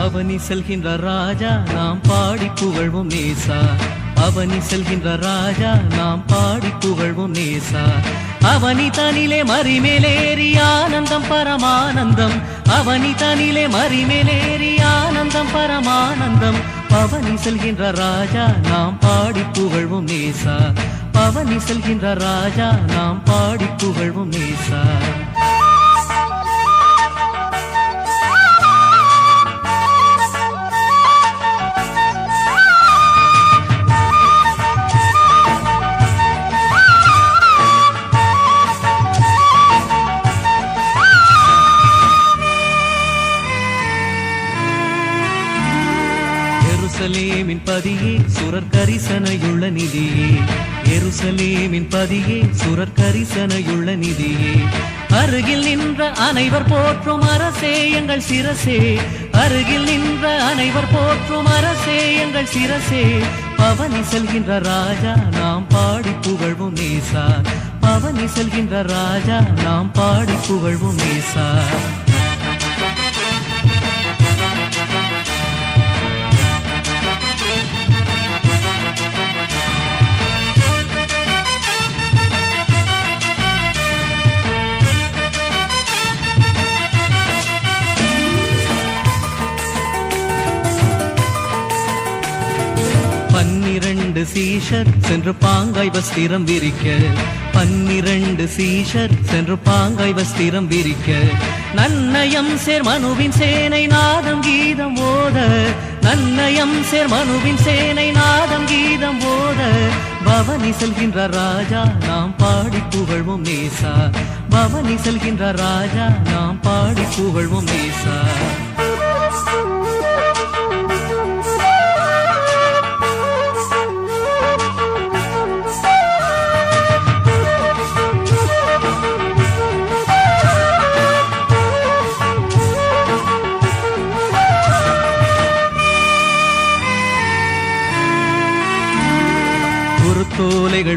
அவனி செல்கின்ற ராஜா நாம் பாடி புகழ்வோம் நேசா. அவனி செல்கின்ற ராஜா நாம் பாடி புகழ்வோம் நேசா. அவனி தனிலே மறிமேலேறி ஆனந்தம் பரமானந்தம். அவனி தனிலே மறிமேலேறி ஆனந்தம் பரமானந்தம். பவனி செல்கின்ற ராஜா நாம் பாடி புகழ்வோம் நேசா. பவனி செல்கின்ற ராஜா நாம் பாடி புகழ்வோம் நேசா. எருசலேமின் பதியே சுரர் கரிசனையுள்ள நிதியே. எருசலேமின் பதியே சுரர் கரிசனையுள்ள நிதியே. அருகில் நின்ற அனைவர் போற்றும் அரசே எங்கள் சிரசே. அருகில் நின்ற அனைவர் போற்றும் அரசே எங்கள் சிரசே. பவனி செல்கின்ற ராஜா நாம் பாடி புகழ்வும் நேசா. பவனி செல்கின்ற ராஜா நாம் பாடி புகழ்வும் நேசா. சீஷர் சென்று பாங்காய் வஸ்திரம் விரிக்க. பன்னிரண்டு சீஷர் சென்று பாங்காய் வஸ்திரம் விரிக்க. நன்னயம் சேர் மனுவின் சேனை நாதம் கீதம் ஓத. நன்னயம் சேர் மனுவின் சேனை நாதம் கீதம் ஓத. பவனி செல்கின்ற ராஜா நாம் பாடி புகழ்வோம் நேசா. பவனி செல்கின்ற ராஜா நாம் பாடி புகழ்வோம் நேசா.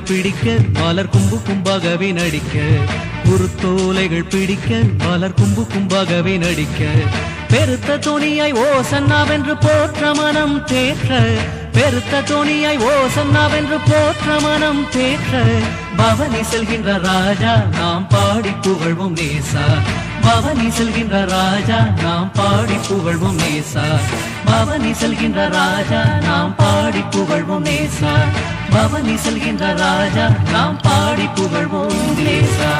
குருத்தோலைகள் பிடிக்க மலர் கும்பு கும்பாகவே நடிக்க. குருத்தோலைகள் பிடிக்க மலர் கும்பு கும்பாகவே நடிக்க. பெருத்த துணியாய் ஓ சன்னாவென்று போற்ற மனம் தேற்ற. பெருத்த துணியாய் ஓசம் நாவென்று போற்ற மனம் தேற்ற. பவனி செல்கின்ற ராஜா நாம் பாடி புகழ்வும் நேசா. பவனி செல்கின்ற ராஜா நாம் பாடி புகழ்வும் நேசா. பவனி செல்கின்ற ராஜா நாம் பாடி புகழ்வும் நேசா. பவனி செல்கின்ற ராஜா நாம் பாடி புகழ்வோம் நேசா.